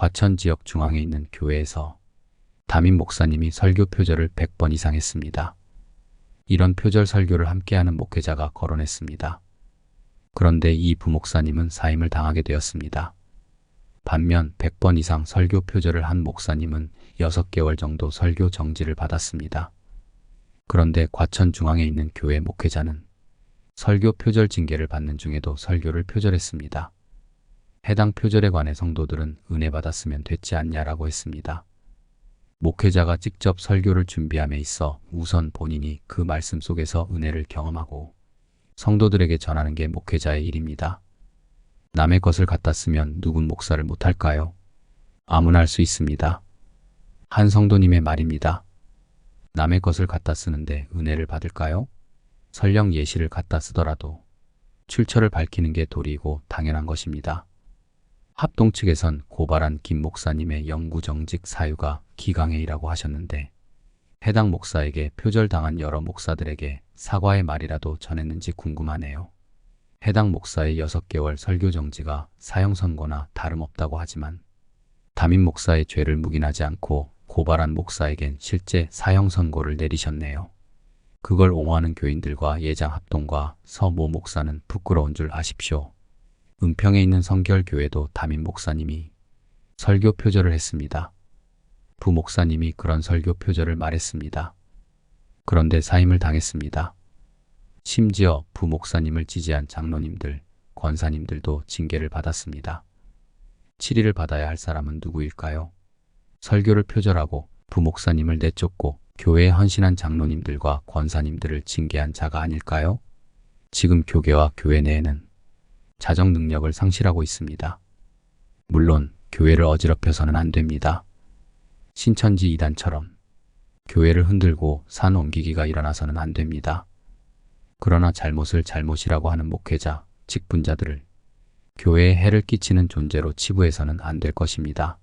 과천 지역 중앙에 있는 교회에서 담임 목사님이 설교 표절을 100번 이상 했습니다. 이런 표절 설교를 함께하는 목회자가 거론했습니다. 그런데 이 부목사님은 사임을 당하게 되었습니다. 반면 100번 이상 설교 표절을 한 목사님은 6개월 정도 설교 정지를 받았습니다. 그런데 과천 중앙에 있는 교회 목회자는 설교 표절 징계를 받는 중에도 설교를 표절했습니다. 해당 표절에 관해 성도들은 은혜 받았으면 됐지 않냐라고 했습니다. 목회자가 직접 설교를 준비함에 있어 우선 본인이 그 말씀 속에서 은혜를 경험하고 성도들에게 전하는 게 목회자의 일입니다. 남의 것을 갖다 쓰면 누군 목사를 못할까요? 아무나 할 수 있습니다. 한 성도님의 말입니다. 남의 것을 갖다 쓰는데 은혜를 받을까요? 설령 예시를 갖다 쓰더라도 출처를 밝히는 게 도리이고 당연한 것입니다. 합동 측에선 고발한 김 목사님의 영구정직 사유가 기강해이라고 하셨는데 해당 목사에게 표절당한 여러 목사들에게 사과의 말이라도 전했는지 궁금하네요. 해당 목사의 6개월 설교 정지가 사형 선고나 다름없다고 하지만 담임 목사의 죄를 묵인하지 않고 고발한 목사에겐 실제 사형 선고를 내리셨네요. 그걸 옹호하는 교인들과 예장 합동과 서모 목사는 부끄러운 줄 아십시오. 은평에 있는 성결교회도 담임 목사님이 설교 표절을 했습니다. 부 목사님이 그런 설교 표절을 말했습니다. 그런데 사임을 당했습니다. 심지어 부 목사님을 지지한 장로님들, 권사님들도 징계를 받았습니다. 7위를 받아야 할 사람은 누구일까요? 설교를 표절하고 부 목사님을 내쫓고 교회에 헌신한 장로님들과 권사님들을 징계한 자가 아닐까요? 지금 교계와 교회 내에는 자정 능력을 상실하고 있습니다. 물론 교회를 어지럽혀서는 안 됩니다. 신천지 이단처럼 교회를 흔들고 산 옮기기가 일어나서는 안 됩니다. 그러나 잘못을 잘못이라고 하는 목회자, 직분자들을 교회에 해를 끼치는 존재로 치부해서는 안 될 것입니다.